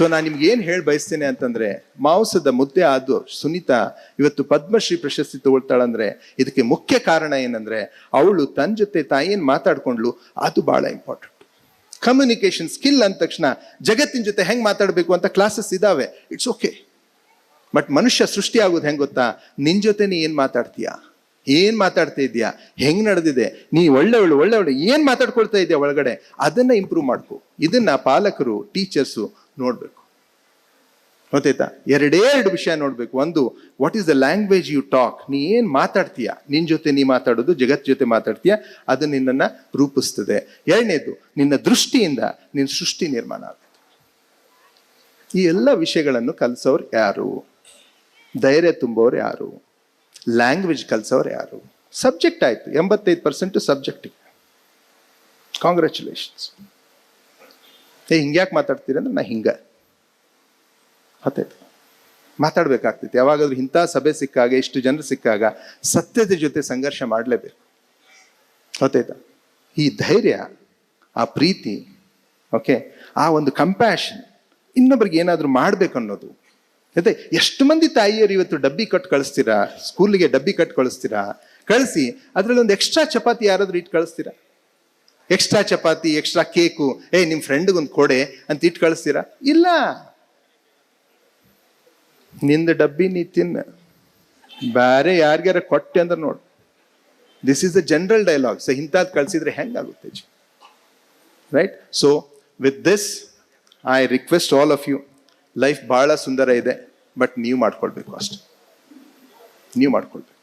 So ನಾನು ನಿಮ್ಗೆ ಏನ್ ಹೇಳಿ ಬಯಸ್ತೇನೆ ಅಂತಂದ್ರೆ, ಮಾಂಸದ ಮುದ್ದೆ ಆದ್ದು ಸುನೀತಾ ಇವತ್ತು ಪದ್ಮಶ್ರೀ ಪ್ರಶಸ್ತಿ ತಗೊಳ್ತಾಳಂದ್ರೆ, ಇದಕ್ಕೆ ಮುಖ್ಯ ಕಾರಣ ಏನಂದ್ರೆ, ಅವಳು ತನ್ನ ಜೊತೆ ತಾಯಿಯನ್ನು ಮಾತಾಡ್ಕೊಂಡ್ಲು ಅದು ಬಹಳ ಇಂಪಾರ್ಟೆಂಟ್ ಕಮ್ಯುನಿಕೇಶನ್ ಸ್ಕಿಲ್ ಅಂದ ತಕ್ಷಣ ಜಗತ್ತಿನ ಜೊತೆ ಹೆಂಗ್ ಮಾತಾಡಬೇಕು ಅಂತ ಕ್ಲಾಸಸ್ ಇದಾವೆ. ಇಟ್ಸ್ ಓಕೆ ಬಟ್ ಮನುಷ್ಯ ಸೃಷ್ಟಿ ಆಗೋದು ಹೆಂಗ್ ಗೊತ್ತಾ? ನಿನ್ ಜೊತೆ ನೀ ಏನ್ ಮಾತಾಡ್ತೀಯಾ? ಏನ್ ಮಾತಾಡ್ತಾ ಇದೆಯಾ ಹೆಂಗ್ ನಡೆದಿದೆ? ನೀ ಒಳ್ಳೆ ಒಳ್ಳೆ ಒಳ್ಳೆ ಏನ್ ಮಾತಾಡ್ಕೊಳ್ತಾ ಇದೆಯಾ ಒಳಗಡೆ? ಅದನ್ನ ಇಂಪ್ರೂವ್ ಮಾಡ್ಕೊ. ಇದನ್ನ ಪಾಲಕರು ಟೀಚರ್ಸು ನೋಡ್ಬೇಕು. ಗೊತ್ತಾಯ್ತಾ? ಎರಡೇ ಎರಡು ವಿಷಯ ನೋಡ್ಬೇಕು. ಒಂದು what is the language you talk ನೀ ಏನ್ ಮಾತಾಡ್ತೀಯ? ನಿನ್ ಜೊತೆ ನೀ ಮಾತಾಡೋದು, ಜಗತ್ ಜೊತೆ ಮಾತಾಡ್ತೀಯ? ಅದು ನಿನ್ನನ್ನ ರೂಪಿಸ್ತದೆ. ಎರಡನೇದು, ನಿನ್ನ ದೃಷ್ಟಿಯಿಂದ ನಿನ್ನ ಸೃಷ್ಟಿ ನಿರ್ಮಾಣ ಆಗುತ್ತೆ ಈ ಎಲ್ಲ ವಿಷಯಗಳನ್ನು ಕಲಿಸೋರು ಯಾರು? ಧೈರ್ಯ ತುಂಬೋರು ಯಾರು? ಲ್ಯಾಂಗ್ವೇಜ್ ಕಲಿಸೋರು ಯಾರು? ಸಬ್ಜೆಕ್ಟ್ ಆಯ್ತು. ಎಂಬತ್ತೈದು ಪರ್ಸೆಂಟ್ ಸಬ್ಜೆಕ್ಟಿಗೆ ಕಾಂಗ್ರ್ಯಾಚುಲೇಷನ್ಸ್ ಏ ಹಿಂಗ್ಯಾಕೆ ಮಾತಾಡ್ತೀರಿ ಅಂದ್ರೆ ನಾ ಹಿಂಗ. ಗೊತ್ತಾಯ್ತು ಮಾತಾಡ್ಬೇಕಾಗ್ತೈತಿ. ಯಾವಾಗಾದ್ರೂ ಇಂಥ ಸಭೆ ಸಿಕ್ಕಾಗ, ಇಷ್ಟು ಜನರು ಸಿಕ್ಕಾಗ ಸತ್ಯದ ಜೊತೆ ಸಂಘರ್ಷ ಮಾಡಲೇಬೇಕು. ಗೊತ್ತಾಯ್ತಾ ಈ ಧೈರ್ಯ, ಆ ಪ್ರೀತಿ, ಓಕೆ? ಆ ಒಂದು ಕಂಪ್ಯಾಷನ್ ಇನ್ನೊಬ್ರಿಗೆ ಏನಾದರೂ ಮಾಡ್ಬೇಕು ಅನ್ನೋದು. ಅದೇ, ಎಷ್ಟು ಮಂದಿ ತಾಯಿಯರು ಇವತ್ತು ಡಬ್ಬಿ ಕಟ್ ಕಳಿಸ್ತೀರಾ? ಸ್ಕೂಲಿಗೆ ಡಬ್ಬಿ ಕಟ್ ಕಳಿಸ್ತೀರಾ? ಕಳಿಸಿ, ಅದರಲ್ಲಿ ಒಂದು ಎಕ್ಸ್ಟ್ರಾ ಚಪಾತಿ ಯಾರಾದರೂ ಇಟ್ಟು ಕಳಿಸ್ತೀರಾ? ಎಕ್ಸ್ಟ್ರಾ ಚಪಾತಿ, ಎಕ್ಸ್ಟ್ರಾ ಕೇಕು, ಏ ನಿಮ್ಮ ಫ್ರೆಂಡ್ಗೆ ಒಂದು ಕೊಡೆ ಅಂತ ಇಟ್ಟು ಕಳಿಸ್ತೀರಾ? ಇಲ್ಲ. ನಿಂದ ಡಬ್ಬಿ ನೀ ತಿನ್ನ ಬೇರೆ ಯಾರಿಗಾರ ಕೊಟ್ಟೆ ಅಂದ್ರೆ ನೋಡು. This is the general dialogue so ಇಂಥದ್ದು ಕಳ್ಸಿದ್ರೆ ಹೆಂಗಾಗುತ್ತೆ right so with this I request all of you life ಬಹಳ ಸುಂದರ ಇದೆ ಬಟ್ ನೀವು ಮಾಡ್ಕೊಳ್ಬೇಕು ಅಷ್ಟೆ. ನೀವು ಮಾಡ್ಕೊಳ್ಬೇಕು.